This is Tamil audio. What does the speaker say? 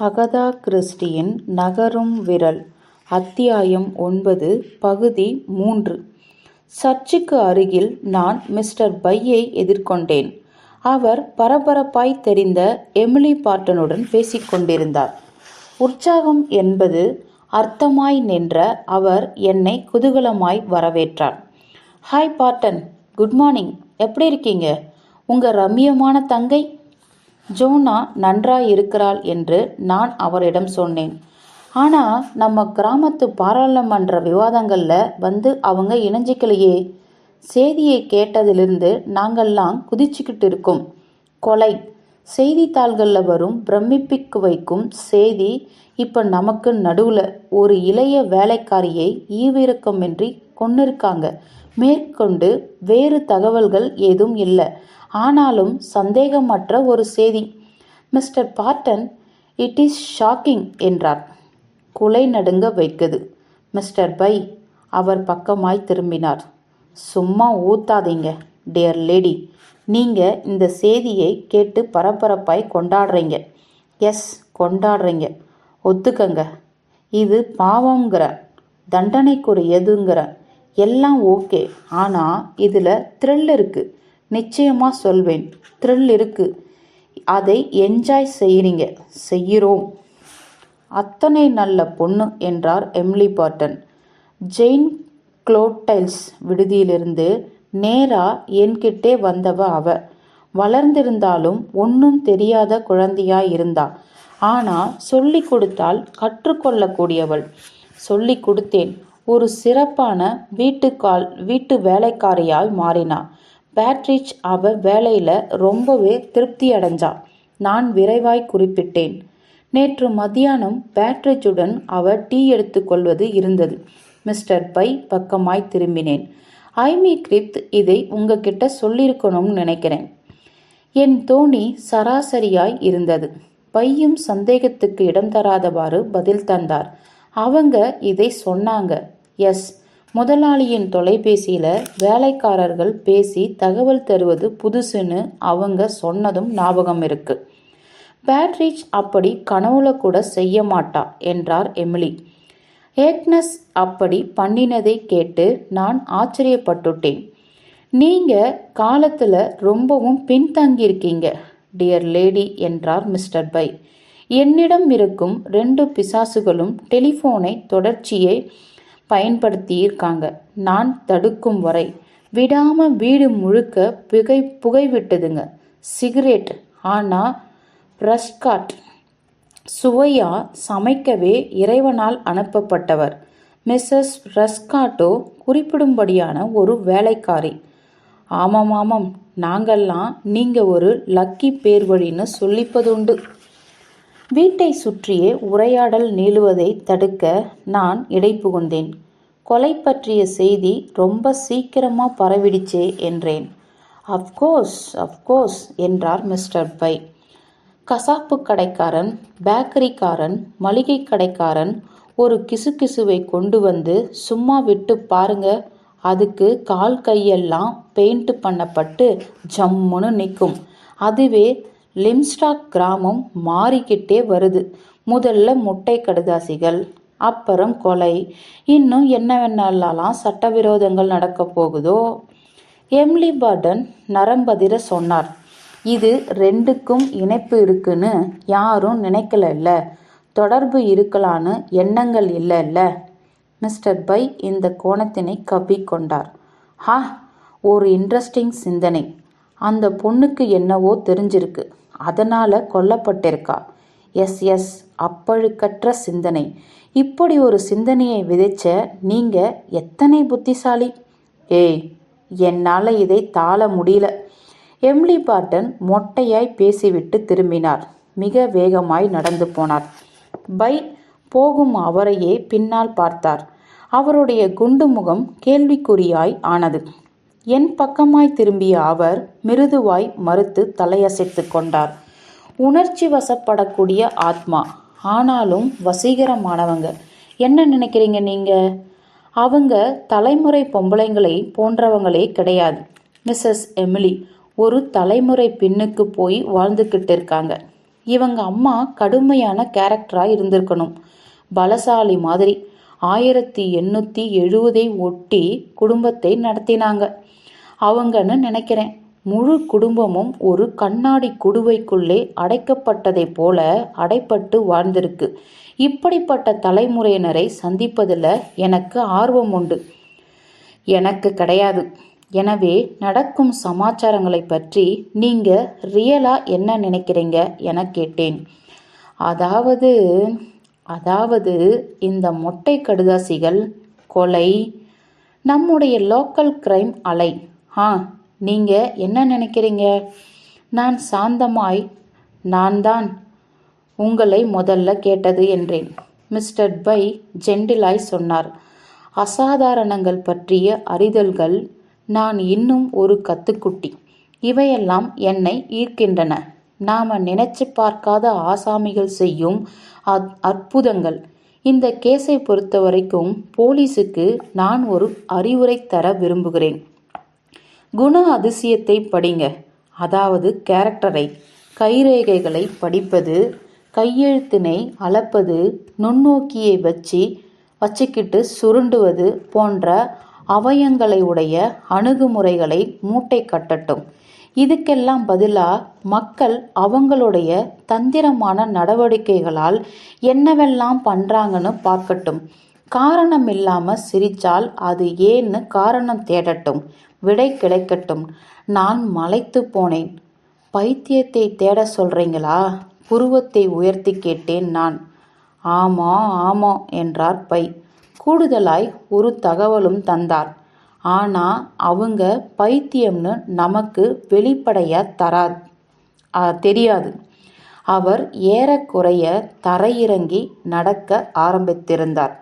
அகதா கிறிஸ்டியின் நகரும் விரல் அத்தியாயம் ஒன்பது பகுதி மூன்று. சர்ச்சுக்கு அருகில் நான் மிஸ்டர் பையை எதிர்கொண்டேன். அவர் பரபரப்பாய் தெரிந்த எமிலி பார்ட்டனுடன் பேசிக்கொண்டிருந்தார். உற்சாகம் என்பது அர்த்தமாய் நின்ற அவர் என்னை குதூகலமாய் வரவேற்றார். Hi Barton good morning. எப்படி இருக்கீங்க? உங்கள் ரம்மியமான தங்கை ஜோனா நன்றாய் இருக்கிறாள் என்று நான் அவரிடம் சொன்னேன். ஆனால் நம்ம கிராமத்து பாராளுமன்ற விவாதங்களில் வந்து அவங்க இணைஞ்சிக்கலையே. செய்தியை கேட்டதிலிருந்து நாங்கள்லாம் குதிச்சுக்கிட்டு இருக்கோம் கொலை. செய்தித்தாள்களில் வரும் பிரமிப்பிக்கு வைக்கும் செய்தி இப்போ நமக்கு நடுவில் ஒரு இளைய வேலைக்காரியை ஈவிரக்கமின்றி கொன்னிருக்காங்க. மேற்கொண்டு வேறு தகவல்கள் ஏதும் இல்லை. ஆனாலும் சந்தேகமற்ற ஒரு செய்தி. Mister Barton it is shocking என்றார். குலை நடுங்க வைக்குது. மிஸ்டர் பை அவர் பக்கமாய் திரும்பினார். சும்மா ஊத்தாதீங்க டியர் லேடி. நீங்கள் இந்த செய்தியை கேட்டு பரபரப்பாய் கொண்டாடுறீங்க. எஸ் கொண்டாடுறீங்க. ஒத்துக்கங்க. இது பாவங்கிற தண்டனைக்குரியதுங்கிறேன் எல்லாம் ஓகே. ஆனால் இதில் த்ரில் இருக்குது நிச்சயமாக சொல்வேன் த்ரில் இருக்குது அதை என்ஜாய் செய்கிறீங்க செய்கிறோம் அத்தனை நல்ல பொண்ணு என்றார் எம்லி பாட்டன் ஜெயின் குளோட்டைல்ஸ் விடுதியிலிருந்து நேராக என்கிட்டே வந்தவ அவ. வளர்ந்திருந்தாலும் ஒன்றும் தெரியாத குழந்தையாய் இருந்தா. ஆனால் சொல்லி கொடுத்தால் கற்றுக்கொள்ளக்கூடியவள் சொல்லி கொடுத்தேன் ஒரு சிறப்பான வீட்டுக்கால் வீட்டு வேலைக்காரியாய் மாறினாள் பேட்ரிச் அவ வேலையில் ரொம்பவே திருப்தி அடைஞ்சா நான் விரைவாய் குறிப்பிட்டேன். நேற்று மத்தியானம் பேட்ரிச்சுடன் அவ டீ எடுத்துக்கொள்வது இருந்தது. மிஸ்டர் பை பக்கமாய் திரும்பினேன். ஐமி கிரிப்த் இதை உங்ககிட்ட சொல்லியிருக்கணும்னு நினைக்கிறேன். என் தோணி சராசரியாய் இருந்தது. பையும் சந்தேகத்துக்கு இடம் தராதவாறு பதில் தந்தார். அவங்க இதை சொன்னாங்க. எஸ். முதலாளியின் தொலைபேசியில் வேலைக்காரர்கள் பேசி தகவல் தருவது புதுசுன்னு அவங்க சொன்னதும் ஞாபகம் இருக்கு. பேட்ரிச் அப்படி கனவுல கூட செய்ய மாட்டா என்றார் எமிலி. ஏக்னஸ் அப்படி பண்ணினதை கேட்டு நான் ஆச்சரியப்பட்டுட்டேன். நீங்க காலத்துல ரொம்பவும் பின்தங்கியிருக்கீங்க டியர் லேடி என்றார் மிஸ்டர் பை. என்னிடம் இருக்கும் ரெண்டு பிசாசுகளும் டெலிஃபோனை தொடர்ச்சியை பயன்படுத்தியிருக்காங்க. நான் தடுக்கும் வரை விடாம வீடு முழுக்க புகை புகை விட்டதுங்க சிகரெட். ஆனால் பிரஸ்காட். சுவையா சமைக்கவே இறைவனால் அனுப்பப்பட்டவர். மிஸ்ஸஸ் ரஸ்காட்டோ குறிப்பிடும்படியான ஒரு வேலைக்காரி. ஆமாம் ஆமாம் நாங்கள்லாம் நீங்கள் ஒரு லக்கி பேர் வழின்னு சொல்லிப்பதுண்டு. வீட்டை சுற்றியே உரையாடல் நீளுவதை தடுக்க நான் இடை புகுந்தேன். கொலை பற்றிய செய்தி ரொம்ப சீக்கிரமாக பரவிடுச்சே என்றேன். அஃப்கோர்ஸ் அஃப்கோர்ஸ் என்றார் மிஸ்டர் பை. கசாப்பு கடைக்காரன் பேக்கரிக்காரன் மளிகை கடைக்காரன் ஒரு கிசுகிசுவை கொண்டு வந்து சும்மா விட்டு பாருங்க அதுக்கு கால் கையெல்லாம் பெயிண்ட் பண்ணப்பட்டு ஜம்முன்னு நிற்கும் அதுவே லிம்ஸ்டாக் கிராமம் மாறிக்கிட்டே வருது. முதல்ல முட்டை கடுதாசிகள் அப்புறம் கொலை. இன்னும் என்னவென்னலாம் சட்டவிரோதங்கள் நடக்க போகுதோ? எம்லி பாட்டன் நரம்பதிர சொன்னார். இது ரெண்டுக்கும் இணைப்பு இருக்குன்னு யாரும் நினைக்கல தொடர்பு இருக்கலான்னு எண்ணங்கள் இல்லைல்ல. மிஸ்டர் பை இந்த கோணத்தினை கவ்விக்கொண்டார் ஹா! ஒரு இன்ட்ரெஸ்டிங் சிந்தனை. அந்த பொண்ணுக்கு என்னவோ தெரிஞ்சிருக்கு. அதனால் கொல்லப்பட்டிருக்கா. எஸ் எஸ் அப்பழுக்கற்ற சிந்தனை. இப்படி ஒரு சிந்தனையை விதைச்ச நீங்கள் எத்தனை புத்திசாலி? ஏய் என்னால் இதை தாழ முடியல. எம்லி பாட்டன் மொட்டையாய் பேசிவிட்டு திரும்பினார். மிக வேகமாய் நடந்து போனார். பை போகும் அவரையே பின்னால் பார்த்தார். அவருடைய குண்டு முகம் கேள்விக்குறியாய் ஆனது. என் பக்கமாய் திரும்பிய அவர் மிருதுவாய் மறுத்து தலையசைத்து கொண்டார். உணர்ச்சி வசப்படக்கூடிய ஆத்மா. ஆனாலும் வசீகரமானவங்க. என்ன நினைக்கிறீங்க நீங்கள் அவங்க தலைமுறை பொம்பளைங்களை போன்றவங்களே கிடையாது. மிஸ்ஸஸ் எமிலி ஒரு தலைமுறை பின்னுக்கு போய் வாழ்ந்துக்கிட்டு இருக்காங்க. இவங்க அம்மா கடுமையான கேரக்டராக இருந்திருக்கணும். பலசாலி மாதிரி. ஆயிரத்தி எண்ணூற்றி எழுபதை ஒட்டி குடும்பத்தை நடத்தினாங்க. அவங்கன்னு நினைக்கிறேன். முழு குடும்பமும் ஒரு கண்ணாடி குடுவைக்குள்ளே அடைக்கப்பட்டதைப் போல அடைப்பட்டு வாழ்ந்திருக்கு. இப்படிப்பட்ட தலைமுறையினரை சந்திப்பதில் எனக்கு ஆர்வம் உண்டு. எனக்கு கிடையாது. எனவே நடக்கும் சமாச்சாரங்களை பற்றி நீங்கள் ரியலாக என்ன நினைக்கிறீங்க என கேட்டேன். அதாவது அதாவது இந்த மொட்டை கடுதாசிகள் கொலை நம்முடைய லோக்கல் கிரைம் அலை. ஆ நீங்க என்ன நினைக்கிறீங்க? நான் சாந்தமாய் நான் தான் உங்களை முதல்ல கேட்டது என்றேன். மிஸ்டர் பை ஜெண்டிலாய் சொன்னார். அசாதாரணங்கள் பற்றிய அறிதல்கள் நான் இன்னும் ஒரு கத்துக்குட்டி. இவையெல்லாம் என்னை ஈர்க்கின்றன. நாம நினைச்சு பார்க்காத ஆசாமிகள் செய்யும் அத்- அற்புதங்கள். இந்த கேஸை பொறுத்த வரைக்கும் போலீஸுக்கு நான் ஒரு அறிவுரை தர விரும்புகிறேன். குண அதிசயத்தை படிங்க. அதாவது கேரக்டரை. கைரேகைகளை படிப்பது கையெழுத்தினை அளப்பது நுண்ணோக்கியை வச்சு வச்சுக்கிட்டு சுருண்டுவது போன்ற அவயங்களை உடைய அணுகுமுறைகளை மூட்டை கட்டட்டும். இதுக்கெல்லாம் பதிலாக மக்கள் அவங்களுடைய தந்திரமான நடவடிக்கைகளால் என்னவெல்லாம் பண்ணுறாங்கன்னு பார்க்கட்டும். காரணம் இல்லாமல் சிரித்தால் அது ஏன்னு காரணம் தேடட்டும். விடை கிடைக்கட்டும். நான் மலைத்து போனேன். பைத்தியத்தை தேட சொல்கிறீங்களா புருவத்தை உயர்த்தி கேட்டேன் நான். ஆமா ஆமா என்றார் பை. கூடுதலாய் ஒரு தகவலும் தந்தார். ஆனா அவங்க பைத்தியம்னு நமக்கு வெளிப்படையாக தரா தெரியாது. அவர் ஏறக்குறைய தரையிறங்கி நடக்க ஆரம்பித்திருந்தார்.